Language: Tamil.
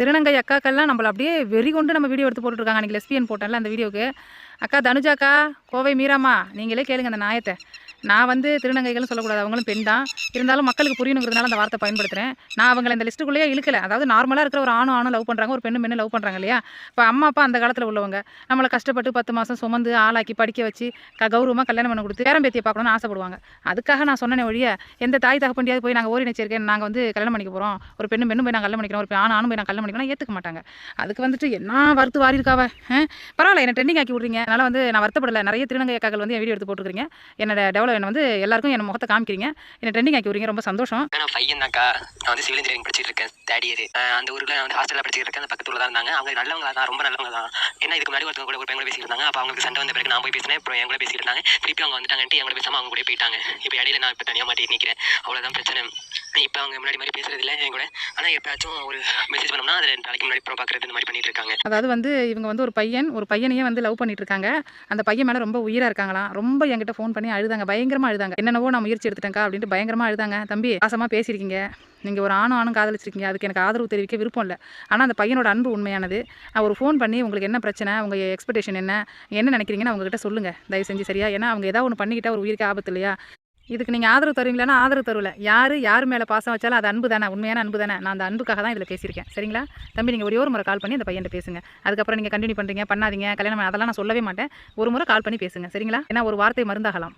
திருநங்கை அக்காக்கெல்லாம் நம்மள அப்படியே வெறி கொண்டு நம்ம வீடியோ எடுத்து போட்டுருக்காங்க அன்றைக்கி லெஸ்பியன் போட்டேன்ல அந்த வீடியோக்கு அக்கா தனுஜாக்கா கோவை மீராமா நீங்களே கேளுங்க அந்த நாயத்தை. நான் வந்து திருநங்கைகள்னு சொல்லக்கூடாது அவங்களும் பெண் தான். இருந்தாலும் மக்களுக்கு புரியணுங்கிறதுனால அந்த வார்த்தை பயன்படுத்துகிறேன் நான் அவங்களை இந்த லிஸ்ட்டுக்குள்ளேயே இழுக்கலை. அதாவது நார்மலாக இருக்கிற ஒரு ஆணும் ஆணும் லவ் பண்ணுறாங்க ஒரு பெண்ணு பெண்ணு லவ் பண்ணுறாங்க இல்லையா? இப்போ அம்மா அப்பா அந்த காலத்தில் உள்ளவங்க. நம்மளை கஷ்டப்பட்டு பத்து மாதம் சுமந்து ஆளாக்கி படிக்க வச்சு க கௌரவமாக கல்யாணம் பண்ண கொடுத்து பேரம்பேத்தியை பார்க்கணும்னு ஆசைப்படுவாங்க. அதுக்காக நான் சொன்னேன் ஒழிய எந்த தாய் தகப்பண்டியாவது போய் நாங்கள் ஓரிணைச்சிருக்கேன் நாங்கள் வந்து கல்யாணம் பண்ணிக்க போகிறோம் ஒரு பெண்ணு பெண்ணும் போய் நாங்கள் கல்யாணம் பண்ணிக்கிறோம். ஒரு ஆண் ஆணும் போய் நாங்கள் கல்யாணம் பண்ணிக்கணும் ஏற்றுக்க மாட்டாங்க. அதுக்கு வந்துட்டு என்ன வறுத்து வாரி இருக்காவ? பரவாயில்ல என்ன ட்ரெண்டிங் ஆக்கி விட்றீங்க. அதனால் வந்து நான் வருத்தப்படலை. நிறைய திருநங்கை அக்காக்கள் வந்து என் வீடியோ எடுத்து போட்டுருக்கீங்க என்னோட டெவலப் என்ன வந்து எல்லாருக்கும் என் முகத்தை காமிக்கிறீங்க. என்ன ட்ரெண்டிங் ஆக்கி விட்றீங்க. ரொம்ப சந்தோஷம். நான் பையன் தான்க்கா. நான் வந்து சிவில் இன்ஜினியரிங் படிச்சிட்டு இருக்கேன். தேர்ட் இயர் அந்த ஊரில் நான் வந்து ஹாஸ்டலில் படிச்சிட்டு இருக்கேன். அந்த பக்கத்துல தான் இருந்தாங்க. அவங்க நல்லவங்க தான். ரொம்ப நல்லவங்க தான். ஏன்னா இதுக்கு முன்னாடி ஒருத்தவங்க கூட ஒரு பையன் அப்போ அவங்களுக்கு சண்டை வந்த பிறகு நான் போய் பேசினேன். அப்புறம் என் கூட பேசிட்டு இருந்தாங்க. திருப்பி அவங்க வந்துட்டாங்கன்ட்டு என் கூட பேசாமல் அவங்க கூட போயிட்டாங்க. இப்போ இடையில நான் இப்போ தனியாக மாட்டி நிற்கிறேன் அவ்வளோதான் பிரச்சனை. இப்போ அவங்க முன்னாடி மாதிரி பேசுறது இல்லை என் கூட. ஆனால் எப்பயாச்சும் ஒரு மெசேஜ் பண்ணோம்னா அதில் நாளைக்கு முன்னாடி ப்ரோ பார்க்குறது இந்த மாதிரி பண்ணிட்டு இருக்காங்க. அதாவது வந்து இவங்க வந்து ஒரு பையன் ஒரு பையனையே வந்து லவ் பண்ணிட்டு இருக்காங்க. அந்த பையன் மேலே ரொம்ப உயிராக இருக்காங்களாம். ரொம்ப என்கிட்ட ஃபோன் பண்ணி அழுதாங்க. பயங்கரமாக அழுதாங்க. என்னென்னவோ நான் முயற்சி எடுத்துட்டேன்க்கா அப்படின்ட்டு பயங்கரமாக அழுதாங்க. தம்பி பாசமாக பேசியிருக்கீங்க. நீங்கள் ஒரு ஆணும் ஆணும் காதலிச்சிருக்கீங்க. அதுக்கு எனக்கு ஆதரவு தெரிவிக்க விருப்பம் இல்லை. ஆனால் அந்த பையனோட அன்பு உண்மையானது. நான் ஒரு ஃபோன் பண்ணி உங்களுக்கு என்ன பிரச்சனை? உங்கள் எக்ஸ்பெக்டேஷன் என்ன? என்ன நினைக்கிறீங்கன்னு அவங்ககிட்ட சொல்லுங்கள் தயவு செஞ்சு சரியா? ஏன்னா அவங்க ஏதாவது ஒன்று பண்ணிக்கிட்டால் ஒரு உயிருக்கு ஆபத்து இல்லையா? இதுக்கு நீங்கள் ஆதரவு தருவீங்களான்னா ஆதரவு தருவல யார் யார் மேலே பாசம் வச்சாலும் அது அன்பு தானே உண்மையான அன்பு தானே. நான் அந்த அன்புக்காக தான் இதில் பேசியிருக்கேன். சரிங்களா? தம்பி நீங்கள் ஒரே ஒரு முறை கால் பண்ணி அந்த பையன் பேசுங்க. அதுக்கப்புறம் நீங்கள் கண்டினியூ பண்ணுறீங்க பண்ணாதீங்க கல்யாணம் பண்ண- அதெல்லாம் நான் சொல்லவே மாட்டேன். ஒரு முறை கால் பண்ணி பேசுங்க. சரிங்களா? ஏன்னா ஒரு வார்த்தை மருந்தாகலாம்.